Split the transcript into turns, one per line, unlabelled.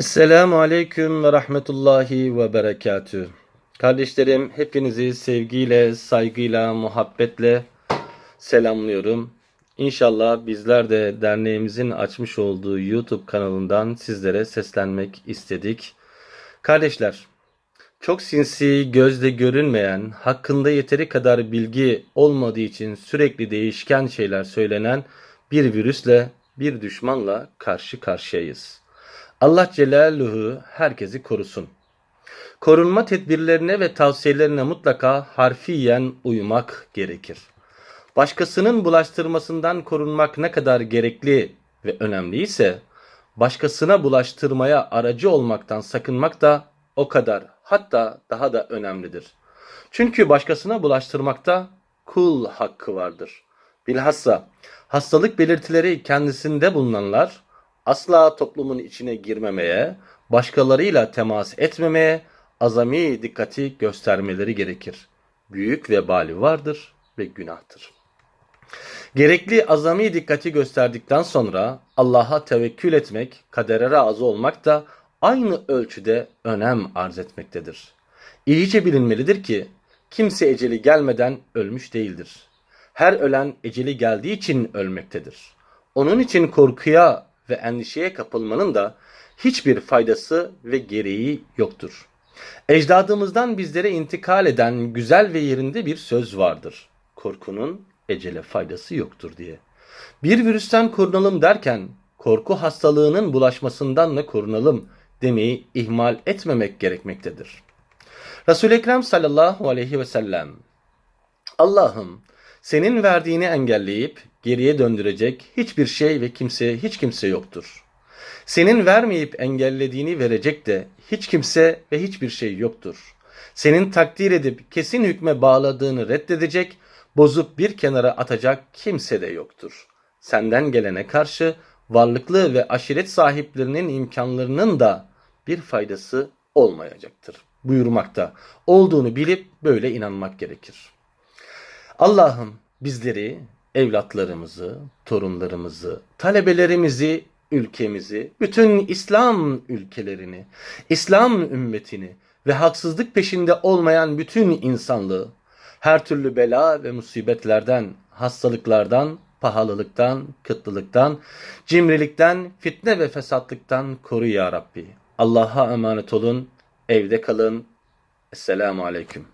Esselamu Aleyküm ve Rahmetullahi ve Berekatü. Kardeşlerim hepinizi sevgiyle, saygıyla, muhabbetle selamlıyorum. İnşallah bizler de derneğimizin açmış olduğu YouTube kanalından sizlere seslenmek istedik. Kardeşler, çok sinsi, gözle görünmeyen, hakkında yeteri kadar bilgi olmadığı için sürekli değişken şeyler söylenen bir virüsle, bir düşmanla karşı karşıyayız. Allah Celaluhu herkesi korusun. Korunma tedbirlerine ve tavsiyelerine mutlaka harfiyen uymak gerekir. Başkasının bulaştırmasından korunmak ne kadar gerekli ve önemliyse, başkasına bulaştırmaya aracı olmaktan sakınmak da o kadar hatta daha da önemlidir. Çünkü başkasına bulaştırmakta kul hakkı vardır. Bilhassa hastalık belirtileri kendisinde bulunanlar asla toplumun içine girmemeye, başkalarıyla temas etmemeye azami dikkati göstermeleri gerekir. Büyük vebali vardır ve günahtır. Gerekli azami dikkati gösterdikten sonra Allah'a tevekkül etmek, kadere razı olmak da aynı ölçüde önem arz etmektedir. İyice bilinmelidir ki kimse eceli gelmeden ölmüş değildir. Her ölen eceli geldiği için ölmektedir. Onun için korkuya ve endişeye kapılmanın da hiçbir faydası ve gereği yoktur. Ecdadımızdan bizlere intikal eden güzel ve yerinde bir söz vardır. Korkunun ecele faydası yoktur diye. Bir virüsten korunalım derken korku hastalığının bulaşmasından da korunalım demeyi ihmal etmemek gerekmektedir. Resul-i Ekrem sallallahu aleyhi ve sellem Allah'ım senin verdiğini engelleyip geriye döndürecek hiçbir şey ve kimse hiç kimse yoktur. Senin vermeyip engellediğini verecek de hiç kimse ve hiçbir şey yoktur. Senin takdir edip kesin hükme bağladığını reddedecek, bozup bir kenara atacak kimse de yoktur. Senden gelene karşı varlıklı ve aşiret sahiplerinin imkanlarının da bir faydası olmayacaktır buyurmakta. Olduğunu bilip böyle inanmak gerekir. Allah'ım bizleri, evlatlarımızı, torunlarımızı, talebelerimizi, ülkemizi, bütün İslam ülkelerini, İslam ümmetini ve haksızlık peşinde olmayan bütün insanlığı her türlü bela ve musibetlerden, hastalıklardan, pahalılıktan, kıtlılıktan, cimrilikten, fitne ve fesatlıktan koru ya Rabbi. Allah'a emanet olun, evde kalın. Esselamu Aleyküm.